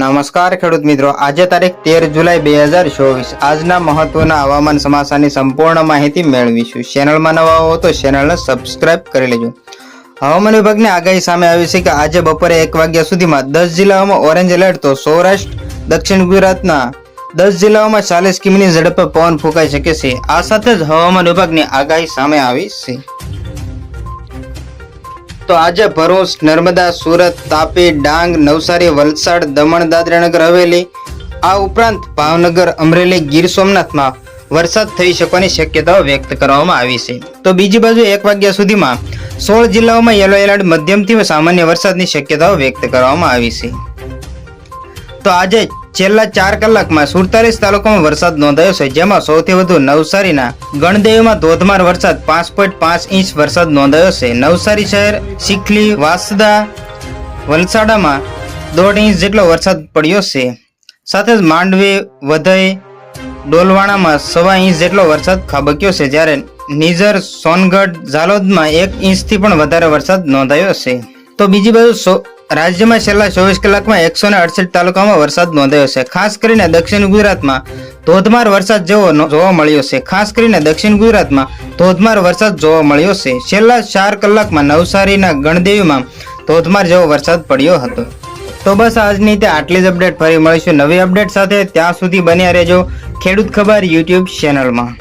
નમસ્કાર ખેડૂત મિત્રો. આજે તારીખ તેર જુલાઈ બે હજાર ચોવીસ. આજના મહત્વના હવામાન સમાચારની સંપૂર્ણ માહિતી મેળવીશું. ચેનલમાં નવા હો તો ચેનલને સબસ્ક્રાઇબ કરી લેજો. હવામાન વિભાગની આગાહી સામે આવી છે કે આજે બપોરે એક વાગ્યા સુધીમાં દસ જિલ્લાઓમાં ઓરેન્જ એલર્ટ, તો સૌરાષ્ટ્ર, દક્ષિણ ગુજરાતના દસ જિલ્લાઓમાં ચાલીસ કિમીની ઝડપે પવન ફૂંકાઈ શકે છે. આ સાથે જ હવામાન વિભાગની આગાહી સામે આવી છે. તો આજે ભરૂચ, નર્મદા, સુરત, તાપી, ડાંગ, નવસારી, વલસાડ, દમણ, દાદરાનગર હવેલી, આ ઉપરાંત ભાવનગર, અમરેલી, ગીર સોમનાથમાં વરસાદ થઈ શકવાની શક્યતાઓ વ્યક્ત કરવામાં આવી છે. તો બીજી બાજુ એક વાગ્યા સુધીમાં સોળ જિલ્લાઓમાં યલો એલર્ટ, મધ્યમથી સામાન્ય વરસાદની શક્યતાઓ વ્યક્ત કરવામાં આવી છે. તો આજે છેલ્લા ચાર કલાકમાં સુડતાલીસ તાલુકામાં વરસાદ નોંધાયો છે, જેમાં સૌથી વધુ નવસારીના ગણદેવીમાં ધોધમાર વરસાદ પાંચ પોઈન્ટ પાંચ ઇંચ વરસાદ નોંધાયો છે. નવસારી શહેર ચીખલી વાસદા, વલસાડામાં દોઢ ઇંચ જેટલો વરસાદ પડ્યો છે. સાથે જ માંડવી, વધઈ, ડોલવાણામાં સવા ઇંચ જેટલો વરસાદ ખાબક્યો છે, જ્યારે નિઝર, સોનગઢ, ઝાલોદમાં એક ઇંચથી પણ વધારે વરસાદ નોંધાયો છે. તો બીજી બાજુ રાજ્યમાં છેલ્લા ચોવીસ કલાકમાં એકસો ને અડસઠ તાલુકામાં વરસાદ નોંધાયો છે. ખાસ કરીને દક્ષિણ ગુજરાતમાં ધોધમાર વરસાદ જેવો જોવા મળ્યો છે. ખાસ કરીને દક્ષિણ ગુજરાતમાં ધોધમાર વરસાદ જોવા મળ્યો છે. છેલ્લા ચાર કલાકમાં નવસારીના ગણદેવીમાં ધોધમાર જેવો વરસાદ પડ્યો હતો. તો બસ આજની તે આટલી જ અપડેટ. ફરી મળીશું નવી અપડેટ સાથે. ત્યાં સુધી બન્યા રહેજો ખેડૂત ખબર યુટ્યુબ ચેનલમાં.